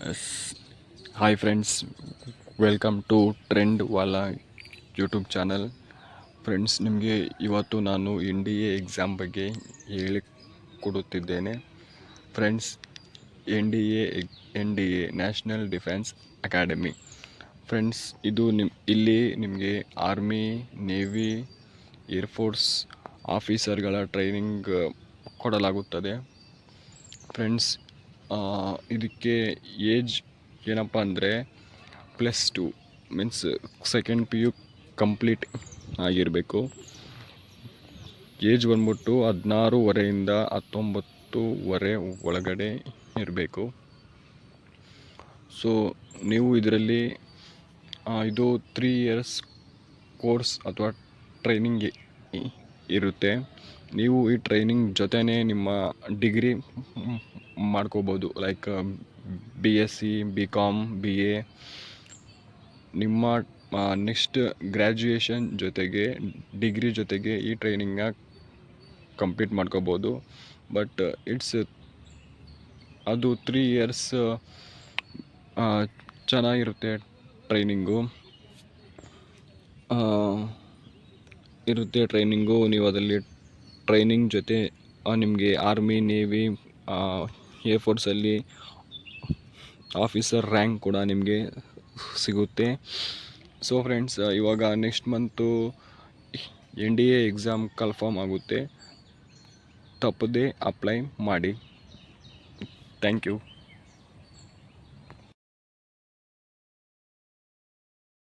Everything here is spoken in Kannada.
Hi friends welcome to trend wala YouTube channel friends ನಿಮಗೆ ಇವತ್ತು ನಾನು ಎನ್ ಡಿ ಎ ಎಕ್ಸಾಮ್ ಬಗ್ಗೆ ಹೇಳಿಕೊಡುತ್ತಿದ್ದೇನೆ friends N D A N D A national defence academy friends ಇದು ನಿಮ್, ಇಲ್ಲಿ ನಿಮಗೆ ಆರ್ಮಿ ನೇವಿ ಏರ್ಫೋರ್ಸ್ ಆಫೀಸರ್ಗಳ ಟ್ರೈನಿಂಗ್ ಕೊಡಲಾಗುತ್ತದೆ. ಫ್ರೆಂಡ್ಸ್ ಇದಕ್ಕೆ ಏಜ್ ಏನಪ್ಪ ಅಂದರೆ plus two means second P U complete ಆಗಿರಬೇಕು. ಏಜ್ ಬಂದ್ಬಿಟ್ಟು ಹದಿನಾರೂವರೆಯಿಂದ ಹತ್ತೊಂಬತ್ತುವರೆ ಒಳಗಡೆ ಇರಬೇಕು. ಸೊ ನೀವು ಇದರಲ್ಲಿ ಇದು ತ್ರೀ ಇಯರ್ಸ್ ಕೋರ್ಸ್ ಅಥವಾ ಟ್ರೈನಿಂಗ್ ಇರುತ್ತೆ. ನೀವು ಈ ಟ್ರೈನಿಂಗ್ ಜೊತೆನೇ ನಿಮ್ಮ ಡಿಗ್ರಿ ಮಾಡ್ಕೋಬೋದು. Like B S C B com B A ನಿಮ್ಮ ನೆಕ್ಸ್ಟ್ ಗ್ರ್ಯಾಜುಯೇಷನ್ ಜೊತೆಗೆ ಡಿಗ್ರಿ ಜೊತೆಗೆ ಈ ಟ್ರೈನಿಂಗ್ನ ಕಂಪ್ಲೀಟ್ ಮಾಡ್ಕೋಬೋದು. ಬಟ್ ಇಟ್ಸ್ ಅದು ತ್ರೀ ಇಯರ್ಸ್ ಚೆನ್ನಾಗಿರುತ್ತೆ ಟ್ರೈನಿಂಗು ಇರುತ್ತೆ ಟ್ರೈನಿಂಗು ನೀವು ಅದರಲ್ಲಿ ಟ್ರೈನಿಂಗ್ ಜೊತೆ ನಿಮಗೆ ಆರ್ಮಿ ನೇವಿ ಏರ್ ಫೋರ್ಸಲ್ಲಿ ಆಫೀಸರ್ ರ್ಯಾಂಕ್ ಕೂಡ ನಿಮಗೆ ಸಿಗುತ್ತೆ. ಸೊ ಫ್ರೆಂಡ್ಸ್ ಇವಾಗ next month N D A exam confirm ಆಗುತ್ತೆ. ತಪ್ಪದೇ ಅಪ್ಲೈ ಮಾಡಿ. Thank you